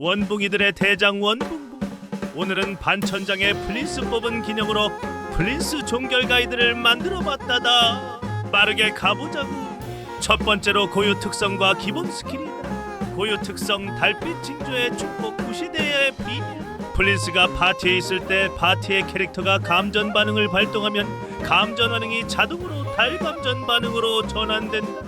원붕이들의 대장 원붕붕 오늘은 반천장의 플린스 뽑은 기념으로 플린스 종결 가이드를 만들어 봤다다. 빠르게 가보자고 첫 번째로 고유 특성과 기본 스킬이다. 고유 특성 달빛 징조의 축복 구시대의 비밀 플린스가 파티에 있을 때 파티의 캐릭터가 감전 반응을 발동하면 감전 반응이 자동으로 달감전 반응으로 전환된다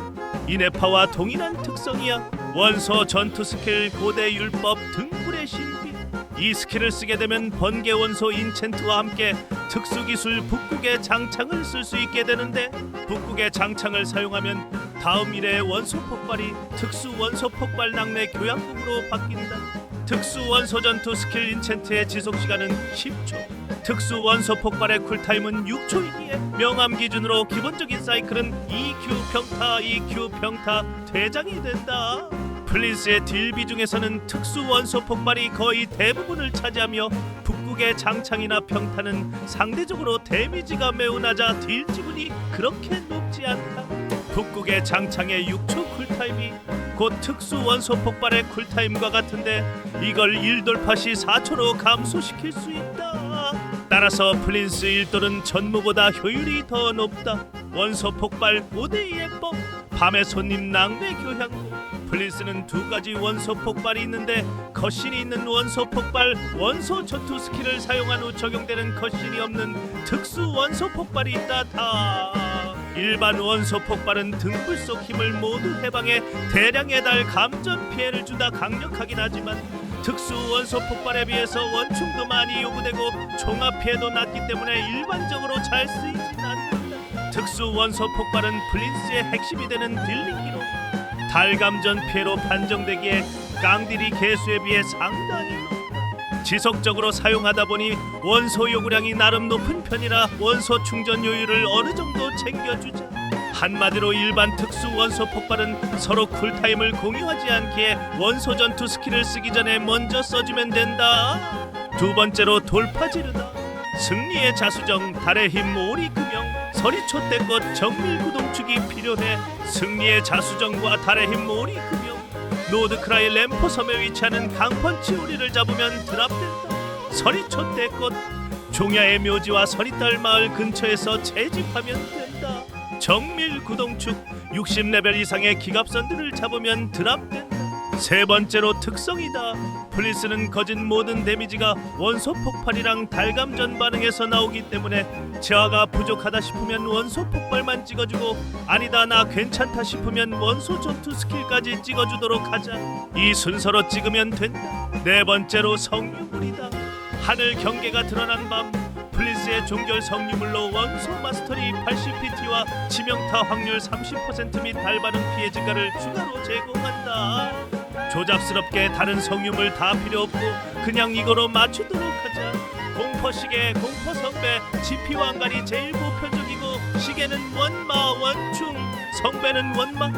이네파와 동일한 특성이야 원소 전투 스킬 고대 율법 등불의 신비. 이 스킬을 쓰게 되면 번개 원소 인챈트와 함께 특수 기술 북극의 장창을 쓸 수 있게 되는데 북극의 장창을 사용하면 다음 일의 원소 폭발이 특수 원소 폭발 낙뢰 교양국으로 바뀐다. 특수 원소 전투 스킬 인챈트의 지속 시간은 10초. 특수 원소 폭발의 쿨타임은 6초이기에 명암 기준으로 기본적인 사이클은 EQ 평타 EQ 평타 대장이 된다 플린스의 딜비 중에서는 특수 원소 폭발이 거의 대부분을 차지하며 북극의 장창이나 평타는 상대적으로 데미지가 매우 낮아 딜 지분이 그렇게 높지 않다. 북극의 장창의 6초 쿨타임이 곧 특수 원소 폭발의 쿨타임과 같은데 이걸 1돌파 시 4초로 감소시킬 수 있다. 따라서 플린스 1돌은 전무보다 효율이 더 높다. 원소 폭발 5대2의 법 밤의 손님 낭배 교향고 플린스는 두 가지 원소 폭발이 있는데 컷신이 있는 원소 폭발 원소 전투 스킬을 사용한 후 적용되는 컷신이 없는 특수 원소 폭발이 있다 다 일반 원소 폭발은 등불 속 힘을 모두 해방해 대량의 달 감전 피해를 주다 강력하긴 하지만 특수 원소 폭발에 비해서 원충도 많이 요구되고 총합 피해도 낮기 때문에 일반적으로 잘 쓰이진 않는다. 특수 원소 폭발은 플린스의 핵심이 되는 딜링기로 달감전 피해로 판정되기에 깡딜이 개수에 비해 상당히 높다. 지속적으로 사용하다 보니 원소 요구량이 나름 높은 편이라 원소 충전 요율을 어느 정도 챙겨주자. 한마디로 일반 특수 원소 폭발은 서로 쿨타임을 공유하지 않기에 원소 전투 스킬을 쓰기 전에 먼저 써주면 된다. 두 번째로 돌파 지르다. 승리의 자수정 달의 힘 오리 금영 서리초 때껏 정밀 구동축이 필요해 승리의 자수정과 달의 힘 오리금영 노드크라이 램포 섬에 위치하는 강펀치 오리를 잡으면 드랍된다. 서리초 때껏 종야의 묘지와 서리딸 마을 근처에서 채집하면 된다. 정밀 구동축. 60레벨 이상의 기갑선들을 잡으면 드랍된다 세 번째로 특성이다. 플리스는 거진 모든 데미지가 원소 폭발이랑 달감전 반응에서 나오기 때문에 저하가 부족하다 싶으면 원소 폭발만 찍어주고 아니다 나 괜찮다 싶으면 원소 전투 스킬까지 찍어주도록 하자. 이 순서로 찍으면 된다. 네 번째로 성유물이다. 하늘 경계가 드러난 밤 플리스의 종결 성유물로 원소 마스터리 80PT와 치명타 확률 30%및 달반응 피해 증가를 추가로 제공한다. 조잡스럽게 다른 성유물 다 필요 없고 그냥 이거로 맞추도록 하자. 공포 시계, 공포 성배, 지피 왕관이 제일 보편적이고 시계는 원마 원충, 성배는 원마.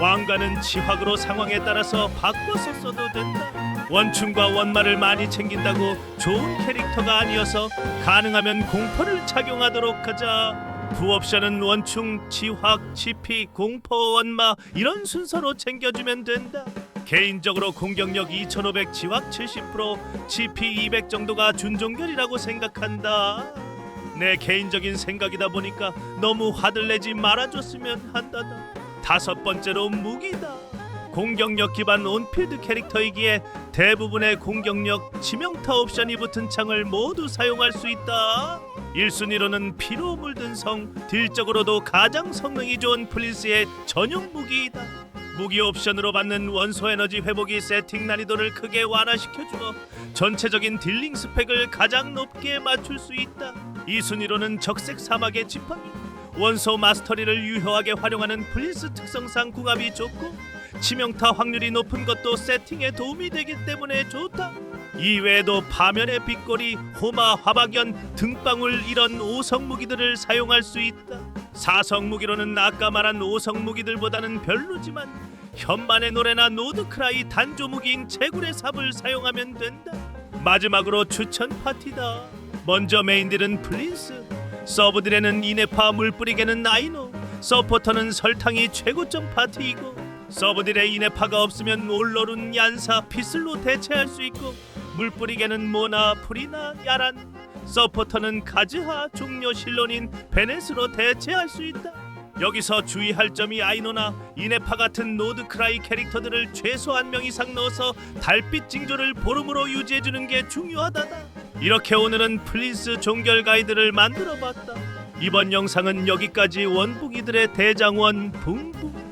왕관은 지확으로 상황에 따라서 바꿔서 써도 된다. 원충과 원마를 많이 챙긴다고 좋은 캐릭터가 아니어서 가능하면 공포를 착용하도록 하자. 부옵션은 원충, 지확, 지피, 공포, 원마 이런 순서로 챙겨주면 된다. 개인적으로 공격력 2500, 지확 70%, 지피 200 정도가 준종결이라고 생각한다. 내 개인적인 생각이다 보니까 너무 화들 내지 말아줬으면 한다다. 다섯 번째로 무기다. 공격력 기반 온필드 캐릭터이기에 대부분의 공격력 치명타 옵션이 붙은 창을 모두 사용할 수 있다. 1순위로는 피로 물든 성, 딜적으로도 가장 성능이 좋은 플린스의 전용 무기이다. 무기 옵션으로 받는 원소 에너지 회복이 세팅 난이도를 크게 완화시켜주어 전체적인 딜링 스펙을 가장 높게 맞출 수 있다. 2순위로는 적색 사막의 지팡이, 원소 마스터리를 유효하게 활용하는 플린스 특성상 궁합이 좋고 치명타 확률이 높은 것도 세팅에 도움이 되기 때문에 좋다. 이외에도 파면의 빗꼬리, 호마, 화박연, 등방울 이런 오성 무기들을 사용할 수 있다. 사성 무기로는 아까 말한 오성 무기들보다는 별로지만 현만의 노래나 노드크라이 단조 무기인 채굴의 삽을 사용하면 된다. 마지막으로 추천 파티다. 먼저 메인딜은 플린스, 서브딜에는 이네파 물뿌리개는 나이노, 서포터는 설탕이 최고점 파티이고 서브딜의 이네파가 없으면 올로룬 얀사 피슬로 대체할 수 있고 물뿌리개는 모나 프리나 야란 서포터는 카즈하 종료 실론인 베넷으로 대체할 수 있다. 여기서 주의할 점이 아이노나 이네파 같은 노드크라이 캐릭터들을 최소 한 명 이상 넣어서 달빛 징조를 보름으로 유지해주는 게 중요하다다. 이렇게 오늘은 플린스 종결 가이드를 만들어봤다. 이번 영상은 여기까지 원붕이들의 대장원 붕붕.